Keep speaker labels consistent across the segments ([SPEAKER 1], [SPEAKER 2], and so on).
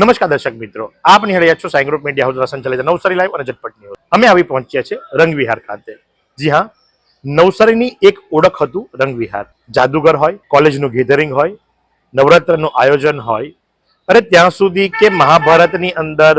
[SPEAKER 1] નમસ્કાર દર્શક મિત્રો. આપ નિહાળી રહ્યા છો સાઈ ગ્રુપ મીડિયા હાઉસ દ્વારા સંચાલિત નવસારી લાઈવ અને ઝટપટ અમે આવી પહોંચ્યા છે રંગવિહાર ખાતે. જી હા, નવસારીની એક ઓળખ હતું રંગવિહાર. જાદુગર હોય, કોલેજનું ગેધરિંગ હોય, નવરાત્રનું આયોજન હોય અરે ત્યાં સુધી કે મહાભારતની અંદર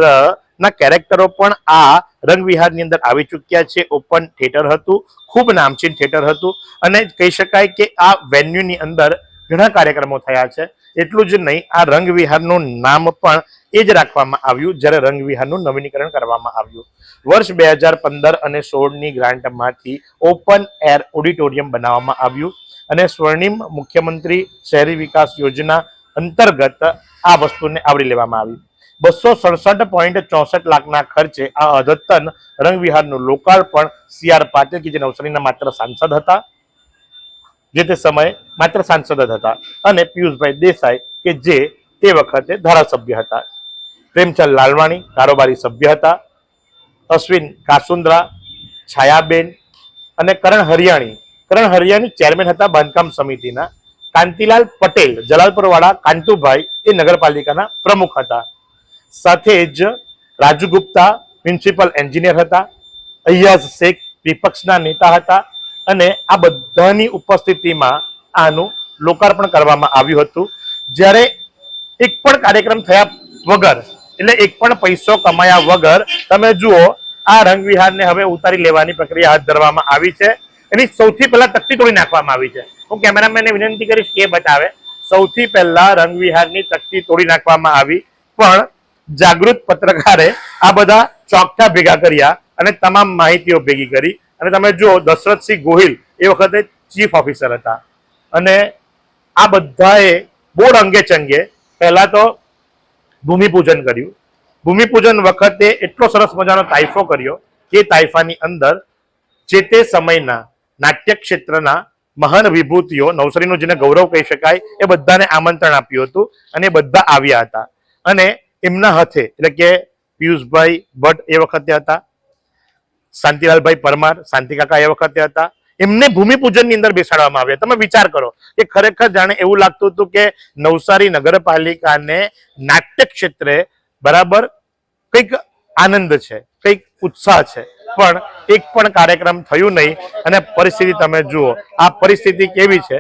[SPEAKER 1] ના કેરેક્ટરો પણ આ રંગવિહારની અંદર આવી ચૂક્યા છે. ઓપન થિયેટર હતું, ખૂબ નામચીન થિયેટર હતું, અને કહી શકાય કે આ વેન્યુની અંદર ઘણા કાર્યક્રમો થયા છે. એટલું જ નહીં, આ રંગવિહારનું નામ પણ એ જ રાખવામાં આવ્યું જ્યારે રંગવિહારનું નવીનીકરણ કરવામાં આવ્યું. વર્ષ બે હજાર પંદર અને સોળની ગ્રાન્ટમાંથી ઓપન એર ઓડિટોરિયમ બનાવવામાં આવ્યું અને સ્વર્ણિમ મુખ્યમંત્રી શહેરી વિકાસ યોજના અંતર્ગત આ વસ્તુને આવરી લેવામાં આવી. બસો સડસઠ પોઈન્ટ ચોસઠ લાખના ખર્ચે આ અદ્યતન રંગવિહારનું લોકાર્પણ સી આર પાટીલ, કે જે નવસારીના માત્ર સાંસદ હતા જે તે સમયે માત્ર સાંસદ જ હતા. અને પિયુષભાઈ દેસાઈ કે જે તે વખતે ધારાસભ્ય હતા. પ્રેમચંદ લાલવાણી કારોબારી સભ્ય હતા. અશ્વિન કાસુંદ્રા, છાયાબેન અને કરણ હરિયાણી. કરણ હરિયાણી ચેરમેન હતા બાંધકામ સમિતિના. કાંતિલાલ પટેલ, જલાલપુરવાળા કાંતુભાઈ એ નગરપાલિકાના પ્રમુખ હતા. સાથે જ રાજુ ગુપ્તા મ્યુનિસિપલ એન્જિનિયર હતા. અય્યાઝ શેખ વિપક્ષના નેતા હતા. અને આ બધાની ઉપસ્થિતિમાં આનું લોકાર્પણ કરવામાં આવ્યું હતું. જ્યારે એક પણ કાર્યક્રમ થયા વગર, એટલે એક પણ પૈસો કમાયા વગર, તમે જુઓ, આ રંગવિહારને હવે ઉતારી લેવાની પ્રક્રિયા હાથ ધરવામાં આવી છે. એની સૌથી પહેલા તકતી તોડી નાખવામાં આવી છે. હું કેમેરામેનને વિનંતી કરીશ કે બતાવે. સૌથી પહેલા રંગવિહારની તકતી તોડી નાખવામાં આવી, પણ જાગૃત પત્રકારે આ બધા ચોકઠા ભેગા કર્યા અને તમામ માહિતીઓ ભેગી કરી. અને તમે જુઓ દશરથસિંહ ગોહિલ એ વખતે ચીફ ઓફિસર હતા. અને આ બધાએ બહુ અંગે ચંગે પહેલા તો ભૂમિપૂજન કર્યું. ભૂમિપૂજન વખતે એટલો સરસ મજાનો તાઇફો કર્યો કે તાઇફાની અંદર જે તે સમયના નાટ્ય ક્ષેત્રના મહાન વિભૂતિઓ, નવસારીનું જેને ગૌરવ કહી શકાય, એ બધાને આમંત્રણ આપ્યું હતું અને બધા આવ્યા હતા. અને એમના હાથે એટલે કે પિયુષભાઈ ભટ્ટ એ વખતે હતા. શાંતિલાલભાઈ પરમાર શાંતિકાકા એ વખતે હતા. એમને ભૂમિપૂજનની અંદર બેસાડવામાં આવ્યા. તમે વિચાર કરો કે ખરેખર જાણે એવું લાગતું હતું કે નવસારી નગરપાલિકાને નાટ્ય ક્ષેત્રે બરાબર કંઈક આનંદ છે, કંઈક ઉત્સાહ છે. પણ એક પણ કાર્યક્રમ થયું નહીં અને પરિસ્થિતિ તમે જુઓ, આ પરિસ્થિતિ કેવી છે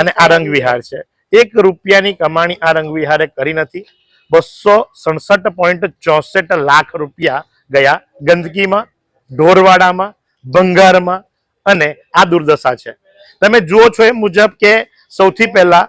[SPEAKER 1] અને આ રંગવિહાર છે. એક રૂપિયાની કમાણી આ રંગવિહારે કરી નથી. બસો સડસઠ પોઈન્ટ ચોસઠ લાખ રૂપિયા ગયા ગંદકીમાં. ઢોરવાડામાં ભંગારમાં અને આ દુર્દશા છે. તમે જુઓ છો એ મુજબ કે સૌથી પહેલા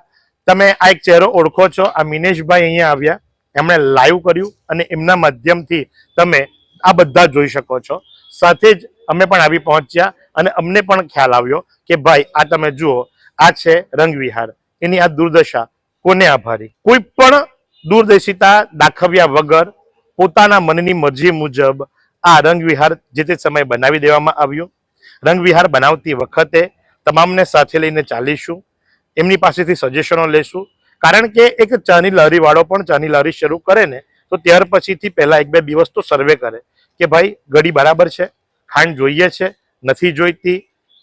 [SPEAKER 1] તમે આ એક ચહેરો ઓળખો છો. આ મિનેશભાઈ અહીંયા આવ્યા. એમણે લાઈવ કર્યું અને એમના માધ્યમથી તમે આ બધા જોઈ શકો છો. સાથે જ અમે પણ આવી પહોંચ્યા અને અમને પણ ખ્યાલ આવ્યો કે ભાઈ, આ તમે જુઓ, આ છે રંગવિહાર. એની આ દુર્દશા, કોને આભારી? કોઈ પણ દૂરદર્શિતા દાખવ્યા વગર પોતાના મનની મરજી મુજબ આ રંગવિહાર જે તે સમયે બનાવી દેવામાં આવ્યો. રંગવિહાર બનાવતી વખતે તમામને સાથે લઈને ચાલીશું. એમની પાસેથી સજેશનો લેશું. કારણ કે એક ચાની લહેરીવાળો પણ ચાની લહેરી શરૂ કરે ને, તો ત્યાર પછીથી પહેલાં એક બે દિવસ તો સર્વે કરે કે ભાઈ, ગળી બરાબર છે? ખાંડ જોઈએ છે? નથી જોઈતી?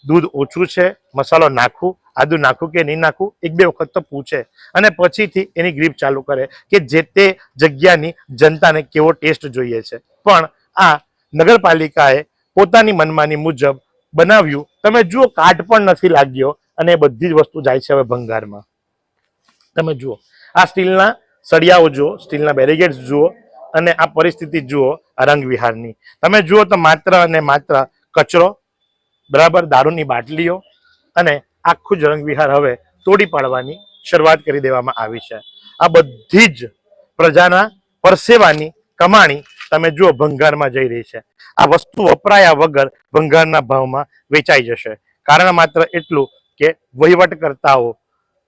[SPEAKER 1] દૂધ ઓછું છે? મસાલો નાખું? આદુ નાખું કે નહીં નાખું? એક બે વખત તો પૂછે. અને પછીથી એની ગ્રીપ ચાલુ કરે કે જે તે જગ્યાની જનતાને કેવો ટેસ્ટ જોઈએ છે. પણ આ નગરપાલિકાએ પોતાની મનમાની મુજબ બનાવ્યું. તમે જુઓ, કાટ પણ નથી લાગ્યો અને બધી જ વસ્તુ જાય છે હવે ભંગારમાં. તમે જુઓ, આ સ્ટીલના સળિયાઓ જુઓ, સ્ટીલના બેરિગેડ્સ જુઓ અને આ પરિસ્થિતિ જુઓ રંગવિહારની. તમે જુઓ તો માત્ર અને માત્ર કચરો, બરાબર, દારૂની બાટલીઓ અને આખું જ રંગવિહાર હવે તોડી પાડવાની શરૂઆત કરી દેવામાં આવી છે. આ બધી જ પ્રજાના પરસેવાની કમાણી તમે જુઓ ભંગારમાં જઈ રહી છે. આ વસ્તુ વપરાયા વગર ભંગારના ભાવમાં વેચાઈ જશે. કારણ માત્ર એટલું કે વહીવટકર્તાઓ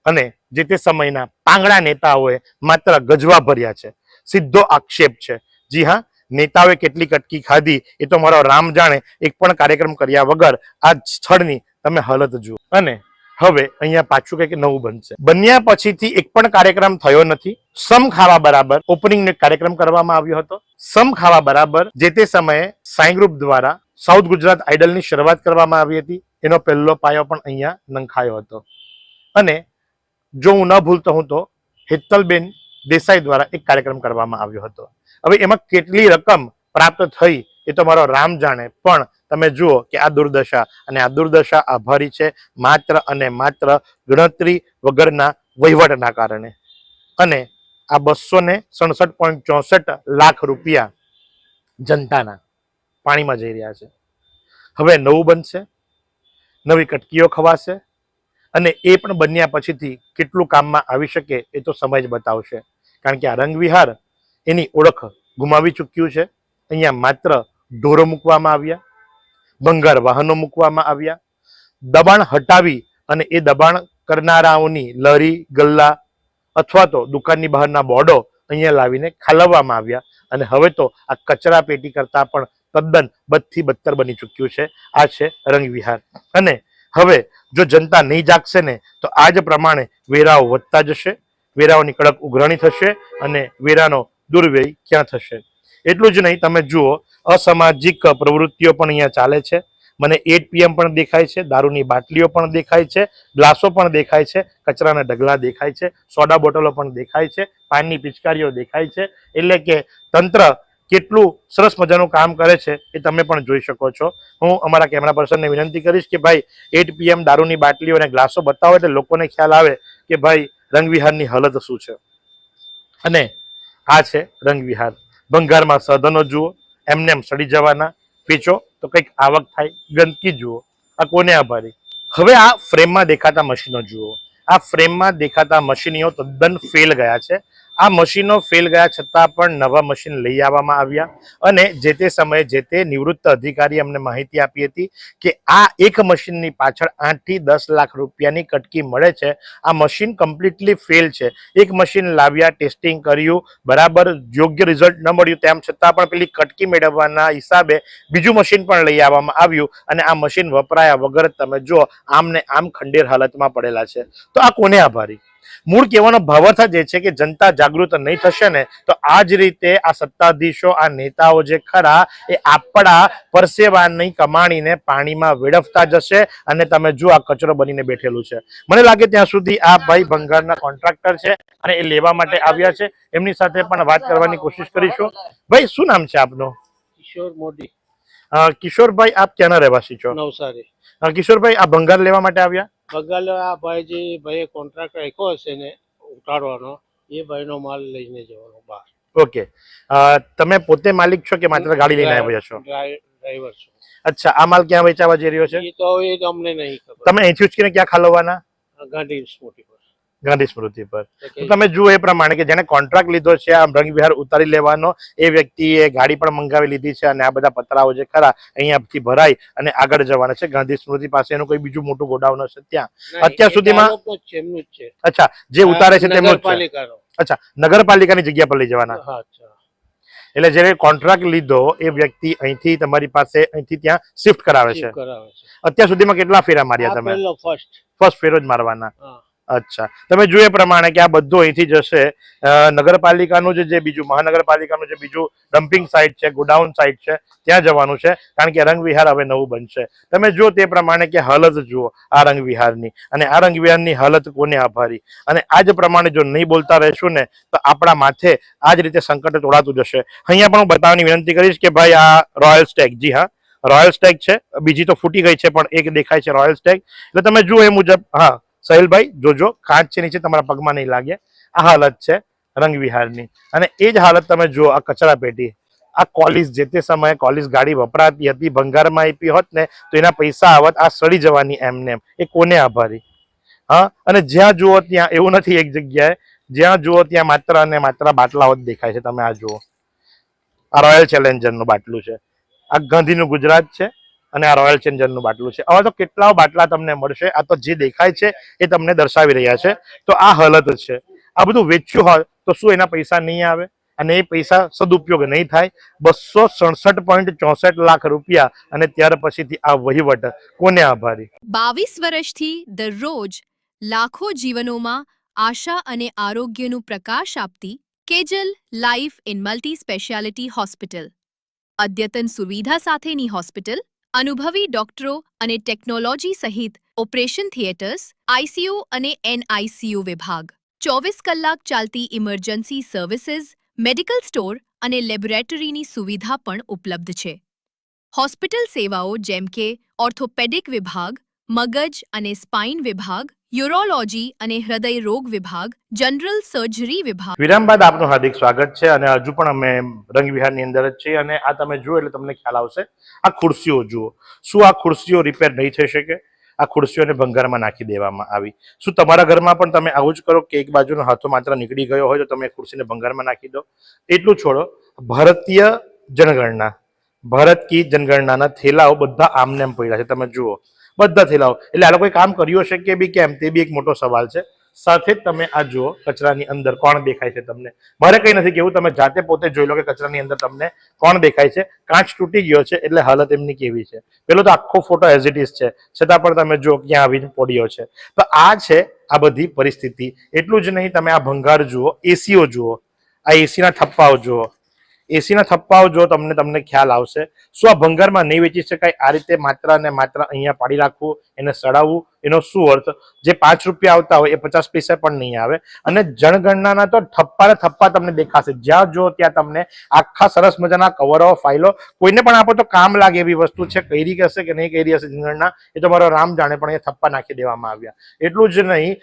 [SPEAKER 1] અને જે તે સમયના પાંગડા નેતાઓએ માત્ર ગજવા ભર્યા છે. સીધો આક્ષેપ છે. જી હા, નેતાઓએ કેટલી કટકી ખાધી. એ તો મારો રામ જાણે એક પણ કાર્યક્રમ કર્યા વગર આ સ્થળની તમે હાલત જુઓ. અને હવે અહીંયા પાછું કંઈક નવું બનશે. બન્યા પછીથી એક પણ કાર્યક્રમ થયો નથી. સમ ખાવા બરાબર ઓપનિંગ કાર્યક્રમ કરવામાં આવ્યો હતો. સમ ખાવા બરાબર જે તે સમયે સાઈ ગ્રુપ દ્વારા સાઉથ ગુજરાત આઇડલની શરૂઆત કરવામાં આવી હતી. એનો પહેલો પાયો પણ અહીંયા નંખાયો હતો. અને જો હું ન ભૂલતો હું તો હેતલબેન દેસાઈ દ્વારા એક કાર્યક્રમ કરવામાં આવ્યો હતો. હવે એમાં કેટલી રકમ પ્રાપ્ત થઈ એ તો મારો રામ જાણે. પણ તમે જુઓ કે આ દુર્દશા અને આ દુર્દશા આભારી છે, માત્ર અને માત્ર ગણતરી વગરના વહીવટના કારણે. અને આ બસો ને સડસઠ પોઈન્ટ ચોસઠ લાખ રૂપિયા જનતાના પાણીમાં જઈ રહ્યા છે. હવે નવું બનશે, નવી કટકીઓ ખવાશે, અને એ પણ બન્યા પછીથી કેટલું કામમાં આવી શકે એ તો સમય જ બતાવશે. કારણ કે આ રંગવિહાર એની ઓળખ ગુમાવી ચૂક્યું છે. અહીંયા માત્ર ઢોરો મૂકવામાં આવ્યા ભંગાર વાહનો મૂકવામાં આવ્યા, દબાણ હટાવી અને એ દબાણ કરનારાઓની લરી, ગલ્લા અથવા તો દુકાનની બહારના બોર્ડો અહીંયા લાવીને ખાલવવામાં આવ્યા. અને હવે તો આ કચરા પેટી કરતા પણ તદ્દન બદથી બદતર બની ચૂક્યું છે. આ છે રંગવિહાર. અને હવે જો જનતા નહીં જાગશે ને, તો આ જ પ્રમાણે વેરાઓ વધતા જશે, વેરાઓની કડક ઉઘરાણી થશે અને વેરાનો દુર્વ્યય ક્યાં થશે? એટલું જ નહીં, તમે જુઓ, અસામાજિક પ્રવૃત્તિઓ પણ અહીંયા ચાલે છે. મને એટ પીએમ પણ દેખાય છે, દારૂની બાટલીઓ પણ દેખાય છે, ગ્લાસો પણ દેખાય છે, કચરાના ઢગલા દેખાય છે, સોડા બોટલો પણ દેખાય છે, પાનની પિચકારીઓ દેખાય છે. એટલે કે તંત્ર કેટલું સરસ મજાનું કામ કરે છે એ તમે પણ જોઈ શકો છો. હું અમારા કેમેરા પર્સનને વિનંતી કરીશ કે ભાઈ, એટ પીએમ દારૂની બાટલીઓ અને ગ્લાસો બતાવો એટલે લોકોને ખ્યાલ આવે કે ભાઈ, રંગવિહારની હાલત શું છે. અને આ છે રંગવિહાર. ભંગારમાં સાધનો જુઓ, એમને એમ સડી જવાના. વેચો તો કંઈક આવક થાય, ગંદકી જુઓ. આ કોને આભારી? હવે આ ફ્રેમમાં દેખાતા મશીનો જુઓ. આ ફ્રેમમાં દેખાતા મશીનીઓ તદ્દન ફેલ ગયા છે. આ મશીનો ફેલ ગયા છતાં પણ નવા મશીન લઈ આવવામાં આવ્યા અને જે તે સમયે જે તે નિવૃત્ત અધિકારી અમને માહિતી આપી હતી કે આ એક મશીનની પાછળ આઠથી દસ લાખ રૂપિયાની કટકી મળે છે. આ મશીન કમ્પ્લીટલી ફેલ છે. એક મશીન લાવ્યા ટેસ્ટિંગ કર્યું, બરાબર યોગ્ય રિઝલ્ટ ન મળ્યું તેમ છતાં પણ પેલી કટકી મેળવવાના હિસાબે બીજું મશીન પણ લઈ આવવામાં આવ્યું અને આ મશીન વપરાયા વગર તમે જો આમ ને આમ ખંડેર હાલતમાં પડેલા છે. તો આ કોને આભારી? મૂળ કહેવાનો ભાવાર્થ જ એ છે કે જનતા જાગૃત નહીં થશે ને તો આ જ રીતે આ સત્તાધીશો આ નેતાઓ જે ખરા એ આપણા પરસેવાની કમાણીને પાણીમાં વેડફતા જશે અને તમે જો આ કચરો બનીને બેઠેલું છે. મને લાગે ત્યાં સુધી આ ભાઈ ભંગારના કોન્ટ્રાક્ટર છે અને એ લેવા માટે આવ્યા છે. એમની સાથે પણ વાત કરવાની કોશિશ કરીશું. ભાઈ શું નામ છે આપનું?
[SPEAKER 2] કિશોર મોદી.
[SPEAKER 1] કિશોરભાઈ આપ ક્યાંના રહેવાસી છો?
[SPEAKER 2] નવસારી.
[SPEAKER 1] કિશોરભાઈ આ ભંગાર લેવા માટે આવ્યા?
[SPEAKER 2] બગાલ આ ભાઈ જે ભાઈએ કોન્ટ્રાક્ટ રાખ્યો હશે ને ઉતારવાનો એ ભાઈનો માલ લઈને જવાનો બહાર.
[SPEAKER 1] ઓકે. તમે પોતે માલિક છો કે માત્ર ગાડી લઈને આવ્યા છો?
[SPEAKER 2] ડ્રાઈવર છો.
[SPEAKER 1] અચ્છા આ માલ ક્યાં વેચાવા જઈ રહ્યો છે?
[SPEAKER 2] એ તો એ અમને નહીં ખબર.
[SPEAKER 1] તમે અહીંથી ઉચકીને ક્યાં ખાલવવાના
[SPEAKER 2] ગાંધી સ્મૃતિ
[SPEAKER 1] ગાંધી સ્મૃતિ પર. તમે જુઓ એ પ્રમાણે કે જેને કોન્ટ્રાક્ટ લીધો છે આ રંગવિહાર ઉતારી લેવાનો એ વ્યક્તિએ ગાડી પણ મંગાવી લીધી છે અને આ બધા પતરાઓ જે ખરા અહીંયાથી ભરાય અને આગળ જવાના છે. ગાંધી સ્મૃતિ પાસે એનું કોઈ બીજું મોટું ગોડાઉન હશે ત્યાં. અત્યાર સુધીમાં- અચ્છા જે ઉતારે છે તેમનું અચ્છા નગરપાલિકાની જગ્યા પર લઈ જવાના. એટલે જ્યારે કોન્ટ્રાક્ટ લીધો એ વ્યક્તિ અહીંથી તમારી પાસે અહીંથી ત્યાં શિફ્ટ કરાવે છે. અત્યાર સુધીમાં કેટલા ફેરા માર્યા તમે?
[SPEAKER 2] ફર્સ્ટ
[SPEAKER 1] ફર્સ્ટ ફેરો જ મારવાના. અચ્છા. તમે જોયે પ્રમાણે કે આ બધું અહીંથી જશે. નગરપાલિકાનું જે બીજું, મહાનગરપાલિકાનું જે બીજું ડમ્પિંગ સાઇટ છે ગોડાઉન સાઇટ છે, ત્યાં જવાનું છે, કારણ કે રંગવિહાર હવે નવું બનશે. તમે જો તે પ્રમાણે કે હાલત જુઓ, આ રંગવિહારની. અને આ રંગવિહારની હાલત કોને આભારી? અને આ જ પ્રમાણે જો નહીં બોલતા રહેશું ને, તો આપણા માથે આ જ રીતે સંકટ તોડાતું જશે. અહીંયા પણ હું બતાવવાની વિનંતી કરીશ કે ભાઈ આ રોયલ સ્ટેક જી હા. રોયલ સ્ટેક છે, બીજી તો ફૂટી ગઈ છે, પણ એક દેખાય છે રોયલ સ્ટેક એટલે તમે જુઓ એ મુજબ, હા. સહેલભાઈ, જોજો, કાચ છે નીચે, તમારા પગમાં નહીં લાગે. આ હાલત છે રંગવિહારની. અને એ જ હાલત તમે જુઓ, આ કચરા પેટી. આ કોલિસ જે તે સમયે કોલિસ ગાડી વપરાતી હતી, ભંગારમાં આપી હોત ને, તો એના પૈસા આવત, આ સડી જવાની એમને એમ. એ કોને આભારી? હા? અને જ્યાં જુઓ ત્યાં, એવું નથી એક જગ્યાએ, જ્યાં જુઓ ત્યાં માત્ર અને માત્ર બાટલાઓ જ દેખાય છે, તમે આ જુઓ. આ રોયલ ચેલેન્જરનું બાટલું છે. આ ગાંધીનું ગુજરાત છે. અને આ રોયલ ચેન્જરનું બાટલું છે. હવે તો કેટલા બાટલા તમને મળશે? આ તો જે દેખાય છે એ તમને દર્શાવી રહ્યા છે. તો આ હાલત છે. આ બધું વેચ્યું હોય તો શું એના પૈસા નહીં આવે? અને એ પૈસા સદુપયોગ નહીં થાય? બસો સડસઠ પોઈન્ટ ચોસઠ લાખ રૂપિયા અને ત્યાર પછીથી આ વહીવટ. કોને આભારી?
[SPEAKER 3] બાવીસ વર્ષથી દરરોજ લાખો જીવનોમાં આશા અને આરોગ્યનું પ્રકાશ આપતી Kejal life in multi speciality hospital. અદ્યતન સુવિધા સાથેની હોસ્પિટલ અનુભવી ડોક્ટરો અને ટેકનોલોજી સહિત ઓપરેશન થિયેટર્સ આઈસીયુ અને એનઆઈસીયુ વિભાગ. ચોવીસ કલાક ચાલતી ઇમરજન્સી સર્વિસીસ, મેડિકલ સ્ટોર અને લેબોરેટરીની સુવિધા પણ ઉપલબ્ધ છે. હોસ્પિટલ સેવાઓ જેમ કે ઓર્થોપેડિક વિભાગ મગજ અને સ્પાઇન વિભાગ, યુરોલોજી અને હૃદય રોગ વિભાગ, જનરલ સર્જરી વિભાગ.
[SPEAKER 1] વિરામ બાદ આપનું હાર્દિક સ્વાગત છે અને હજુ પણ અમે રંગ વિહારની અંદર જ છીએ અને આ તમે જુઓ એટલે તમને ખ્યાલ આવશે, આ ખુરશીઓ જુઓ. શું આ ખુરશીઓ રિપેર નહીં થઈ શકે? આ ખુરશીઓને ભંગારમાં નાખી દેવામાં આવી. શું તમારા ઘરમાં પણ તમે આવું જ કરો કે એક બાજુનો હાથો માત્ર નીકળી ગયો હોય તો તમે ખુરશીને ભંગારમાં નાખી દો? એટલું છોડો, ભારતીય જનગણના, ભારત કી જનગણનાના થેલાઓ બધા આમને એમ પડ્યા છે. તમે જુઓ બધા લાવો. એટલે આ લોકોએ કામ કર્યું હશે કે બી કેમ? તે બી એક મોટો સવાલ છે. સાથે જ તમે આ જુઓ, કચરાની અંદર કોણ દેખાય છે તમને? મારે કઈ નથી કેવું તમે જાતે પોતે જોઈ લો કે કચરાની અંદર તમને કોણ દેખાય છે. કાચ તૂટી ગયો છે, એટલે હાલત એમની કેવી છે? પેલો તો આખો ફોટો એઝ ઇટ ઇઝ છે. છતાં પણ તમે જો ક્યાં આવીને પડ્યો છે. તો આ છે આ બધી પરિસ્થિતિ. એટલું જ નહીં, તમે આ ભંગાર જુઓ એસીઓ જુઓ. આ એસીના થપ્પાઓ જુઓ. એસીના થપ્પાઓ જો તમને તમને ખ્યાલ આવશે, શું નહીં વેચી શકાય? આ રીતે માત્ર ને માત્ર અહીંયા પાડી રાખવું, એને સડાવવું એનો શું અર્થ? જે પાંચ રૂપિયા આવતા હોય એ પચાસ પૈસા પણ નહીં આવે. અને જનગણનાના તો થપ્પા ને થપ્પા તમને દેખાશે. જ્યાં જો ત્યાં તમને આખા સરસ મજાના કવરો ફાઇલો કોઈને પણ આપો તો કામ લાગે એવી વસ્તુ છે. કઈ હશે કે નહીં કઈ હશે જનગણના એ તો મારો રામ જાણે પણ એ થપ્પા નાખી દેવામાં આવ્યા. એટલું જ નહીં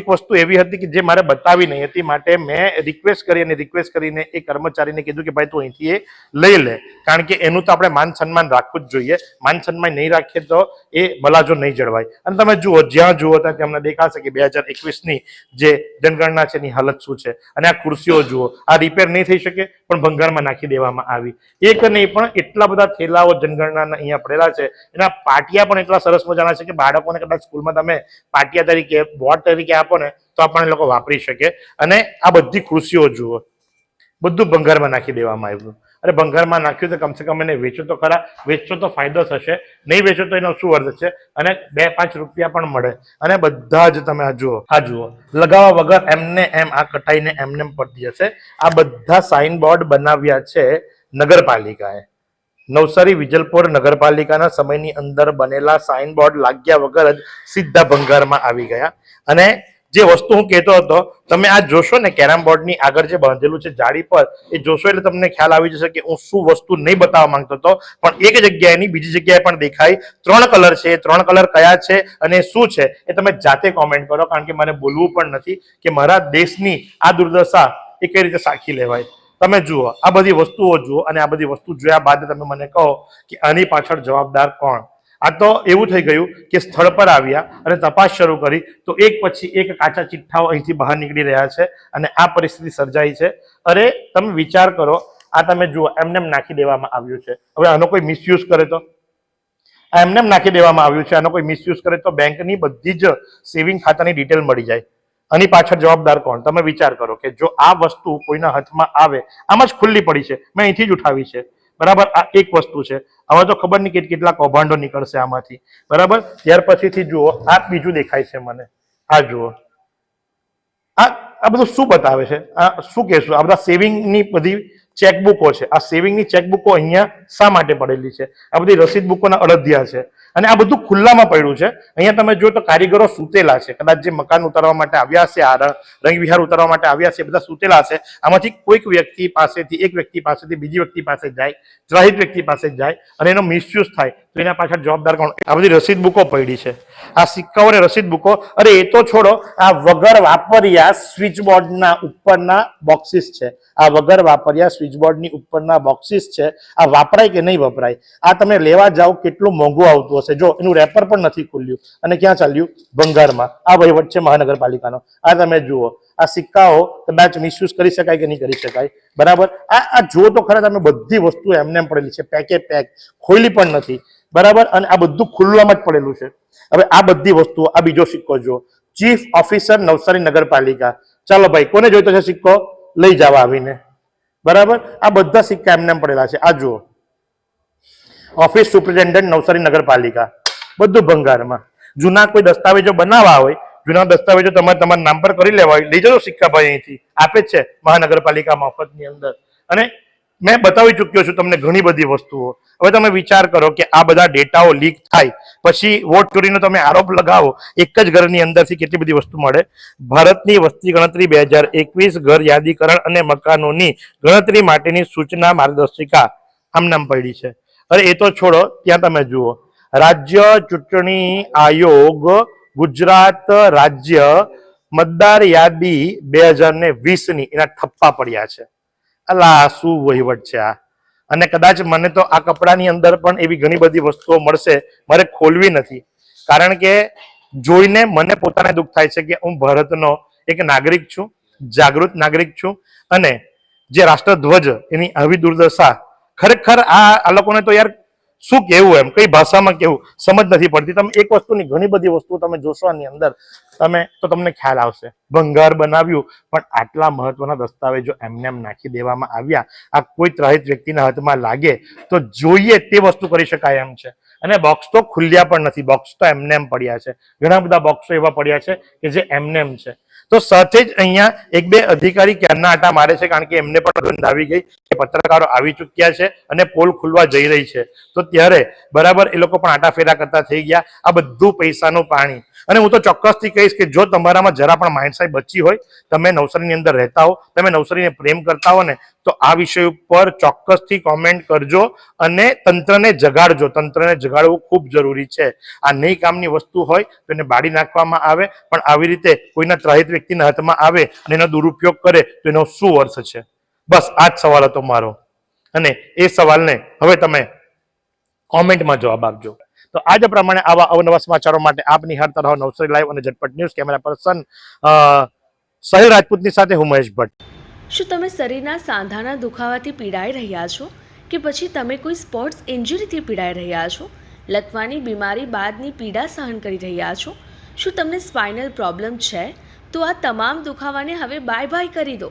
[SPEAKER 1] એક વસ્તુ એવી હતી કે જે મારે બતાવી નહીં હતી. માટે મેં રિક્વેસ્ટ કરી અને રિક્વેસ્ટ કરીને એ કર્મચારીને કીધું કે, ભાઈ, તું અહીંથી એ લઈ લે. કારણ કે એનું તો આપણે માન સન્માન રાખવું જ જોઈએ. માન સન્માન નહીં રાખીએ તો એ ભલાજો નહીં જળવાય. અને તમે જુઓ, જ્યાં જુઓ ત્યાં તમને દેખાશે કે બે હજાર એકવીસની જે જનગણના છે એની હાલત શું છે. અને આ ખુરશીઓ જુઓ, આ રિપેર નહીં થઈ શકે, પણ ભંગારમાં નાખી દેવામાં આવી. એક નહીં, પણ એટલા બધા થેલાઓ જનગણનાના અહીંયા પડેલા છે. એના પાટિયા પણ એટલા સરસ મજાના છે કે બાળકોને કદાચ સ્કૂલમાં તમે પાટિયા તરીકે, બોર્ડ તરીકે આપો ને, તો પણ એ લોકો વાપરી શકે. અને આ બધી ખુરશીઓ જુઓ, બધું ભંગારમાં નાખી દેવામાં આવ્યું. અરે ભંગારમાં નાખ્યું તો કમસે કમ એને વેચો તો ખરા વેચશો તો ફાયદો થશે. નહીં વેચો તો એનો શું અર્થ છે? અને બે પાંચ રૂપિયા પણ મળે. અને બધા જ તમે આ જુઓ આ જુઓ. લગાવવા વગર એમને એમ, આ કટાઈને એમને પડતી જશે. આ બધા સાઇન બોર્ડ બનાવ્યા છે નગરપાલિકાએ. નવસારી વિજલપોર નગરપાલિકાના સમયની અંદર બનેલા સાઇન બોર્ડ લાગ્યા વગર જ સીધા ભંગારમાં આવી ગયા. અને જે વસ્તુ હું કહેતો હતો, તમે આ જોશો ને કેરમ બોર્ડની આગળ જે બાંધેલું છે જાળી પર, એ જોશો એટલે તમને ખ્યાલ આવી જશે કે હું શું વસ્તુ નહીં બતાવવા માંગતો હતો, પણ એક જગ્યાએ નહીં, બીજી જગ્યાએ પણ દેખાય. ત્રણ કલર છે, ત્રણ કલર કયા છે અને શું છે એ તમે જાતે કોમેન્ટ કરો, કારણ કે મારે બોલવું પણ નથી કે મારા દેશની આ દુર્દશા એ કઈ રીતે સાખી લેવાય. તમે જુઓ, આ બધી વસ્તુઓ જુઓ અને આ બધી વસ્તુ જોયા બાદ તમે મને કહો કે આની પાછળ જવાબદાર કોણ? આ તો એવું થઈ ગયું કે સ્થળ પર આવ્યા અને તપાસ શરૂ કરી, તો એક પછી એક કાચા ચિઠ્ઠાઓ અહીંથી બહાર નીકળી રહ્યા છે અને આ પરિસ્થિતિ સર્જાઈ છે. અરે, તમે વિચાર કરો, આ તમે જુઓ, એમને એમ નાખી દેવામાં આવ્યું છે. હવે આનો કોઈ મિસયુઝ કરે તો? આ એમને નાખી દેવામાં આવ્યું છે, આનો કોઈ મિસયુઝ કરે તો બેંકની બધી જ સેવિંગ ખાતાની ડિટેલ મળી જાય. આની પાછળ જવાબદાર કોણ? તમે વિચાર કરો કે જો આ વસ્તુ કોઈના હાથમાં આવે, આમ જ ખુલ્લી પડી છે. મેં અહીંથી જ ઉઠાવી છે. બરાબર? આ એક વસ્તુ છે. હવે તો ખબર નહીં કેટલા કૌભાંડો નીકળશે આમાંથી. બરાબર? ત્યાર પછીથી જુઓ. આ બીજું દેખાય છે મને. આ જુઓ. આ આ બધું શું બતાવે છે? આ શું કહેશું? આ બધા સેવિંગની બધી ચેકબુકો છે. આ સેવિંગની ચેકબુકો અહીંયા શા માટે પડેલી છે? આ બધી રસીદ બુકોના અડધિયા છે. અને આ બધું ખુલ્લામાં પડ્યું છે. અહીંયા તમે જો તો કારીગરો સૂતેલા છે. કદાચ જે મકાન ઉતારવા માટે આવ્યા છે, આ રંગવિહાર ઉતારવા માટે આવ્યા છે બધા સૂતેલા છે. આમાંથી કોઈક વ્યક્તિ પાસેથી, એક વ્યક્તિ પાસેથી, બીજી વ્યક્તિ પાસે જાય, ત્રાહિત વ્યક્તિ પાસે જાય અને એનો મિસયુઝ થાય. તો એના પાછળ જવાબદાર કોણ? આ બધી રસીદ બુકો પડી છે. આ સિક્કાઓ અને રસીદ બુકો. અરે, એ તો છોડો, આ વગર વાપર્યા સ્વિચ બોર્ડના ઉપરના બોક્સિસ છે. આ વગર વાપર્યા સ્વિચ બોર્ડની ઉપરના બોક્સિસ છે. આ વાપરાય કે નહીં વપરાય? આ તમે લેવા જાઓ, કેટલું મોંઘું આવતું હશે? જો, એનું રેપર પણ નથી ખુલ્યું. અને ક્યાં ચાલ્યું? ભંગારમાં. આ વહીવટ છે મહાનગરપાલિકાનો. આ તમે જુઓ. આ સિક્કાઓ કદાચ મિસયુઝ કરી શકાય કે નહીં કરી શકાય. બરાબર? આ આ જુઓ તો ખરા તમે બધી વસ્તુ એમને એમ પડેલી છે. પેકે પેક ખોલી પણ નથી. બરાબર? અને આ બધું ખુલ્લામાં જ પડેલું છે. હવે આ બધી વસ્તુઓ, આ બીજો સિક્કો જુઓ. ચીફ ઓફિસર નવસારી નગરપાલિકા. ચાલો ભાઈ, કોને જોઈતો છે સિક્કો? લઈ જવા આવીને. બરાબર? આ બધા સિક્કા એમને એમ પડેલા છે. આ જુઓ. ઓફિસ સુપ્રિન્ટેન્ડન્ટ નવસારી નગરપાલિકા. બધું ભંગારમાં. જૂના કોઈ દસ્તાવેજો બનાવવા હોય જૂના દસ્તાવેજો તમારે તમારા નામ પર કરી લેવા લઈ જજો સિક્કાભાઈ અહીંથી. આપે જ છે મહાનગરપાલિકા મફતની અંદર. અને મેં બતાવી ચૂક્યો છું તમને ઘણી બધી વસ્તુઓ. હવે તમે વિચાર કરો કે આ બધા ડેટાઓ લીક થાય. પછી વોટ ચોરીનો તમે આરોપ લગાવો, એક જ ઘરની અંદરથી કેટલી બધી વસ્તુ મળે? ભારતની વસ્તી ગણતરી બે હજાર એકવીસ ઘર યાદીકરણ અને મકાનોની ગણતરી માટેની સૂચના માર્ગદર્શિકા આમ નામ પડી છે. અરે એ તો છોડો, ત્યાં તમે જુઓ. રાજ્ય ચૂંટણી આયોગ ગુજરાત રાજ્ય મતદાર યાદી બે હજાર ને વીસની એના ઠપ્પા પડ્યા છે. અલા, શું વહીવટ છે આ? અને કદાચ મને તો આ કપડાની અંદર પણ એવી ઘણી બધી વસ્તુઓ મળશે, મારે ખોલવી નથી. કારણ કે જોઈને મને પોતાને દુઃખ થાય છે કે હું ભારતનો એક નાગરિક છું, જાગૃત નાગરિક છું, અને જે રાષ્ટ્રધ્વજ એની આવી દુર્દશા, ખરેખર આ આ લોકોને તો યાર શું કેવું એમ? કઈ ભાષામાં કેવું સમજ નથી પડતી. તમે એક વસ્તુની ઘણી બધી વસ્તુઓ તમે જોશો આની અંદર, તમે તો તમને ખ્યાલ આવશે. ભંગાર બનાવ્યું, પણ આટલા મહત્વના દસ્તાવેજો એમને એમ નાખી દેવામાં આવ્યા. આ કોઈ ત્રાહિત વ્યક્તિના હાથમાં લાગે તો જોઈએ તે વસ્તુ કરી શકાય એમ છે. અને બોક્સ તો ખુલ્યા પણ નથી. બોક્સ તો એમને એમ પડ્યા છે. ઘણા બધા બોક્સો એવા પડ્યા છે કે જે એમને એમ છે. તો સાથે જ અહીંયા એક બે અધિકારી ક્યારના આટા મારે છે, કારણ કે એમને પણ ગંધ આવી ગઈ કે પત્રકારો આવી ચૂક્યા છે અને પોલ ખુલવા જઈ રહી છે. તો ત્યારે બરાબર એ લોકો પણ આટાફેરા કરતા થઈ ગયા. આ બધું પૈસાનું પાણી. અને હું તો ચોક્કસથી કહીશ કે જો તમારામાં જરા પણ માઇન્ડસાઈ બચી હોય, તમે નવસારીની અંદર રહેતા હો, તમે નવસારીને પ્રેમ કરતા હો ને તો આ વિષય ઉપર ચોક્કસથી કોમેન્ટ કરજો અને તંત્રને જગાડજો. તંત્રને જગાડવું ખૂબ જરૂરી છે. આ નહીં કામની વસ્તુ હોય તો એને બાળી નાખવામાં આવે, પણ આવી રીતે કોઈના ત્રાહિત વ્યક્તિના હાથમાં આવે અને એનો દુરુપયોગ કરે, તો એનો શું અર્થ છે? બસ આ જ સવાલ હતો મારો. અને એ સવાલને હવે તમે કોમેન્ટમાં જવાબ આપજો. તો આજ પ્રમાણે આવા અવનવા સમાચારો માટે આપ નિહાળતા રહો નવસારી લાઈવ અને ઝટપટ ન્યૂઝ કેમેરા પર્સન સહેલ રાજપૂતની સાથે હું મહેશ ભટ્ટ.
[SPEAKER 4] શું તમે શરીરના સાંધાના દુખાવાથી પીડાઈ રહ્યા છો? કે પછી તમે કોઈ સ્પોર્ટ્સ ઇન્જરીથી પીડાઈ રહ્યા છો? લકવાની બીમારી બાદની પીડા સહન કરી રહ્યા છો? શું તમને સ્પાઇનલ પ્રોબ્લેમ છે? તો આ તમામ દુખાવાને હવે બાય બાય કરી દો.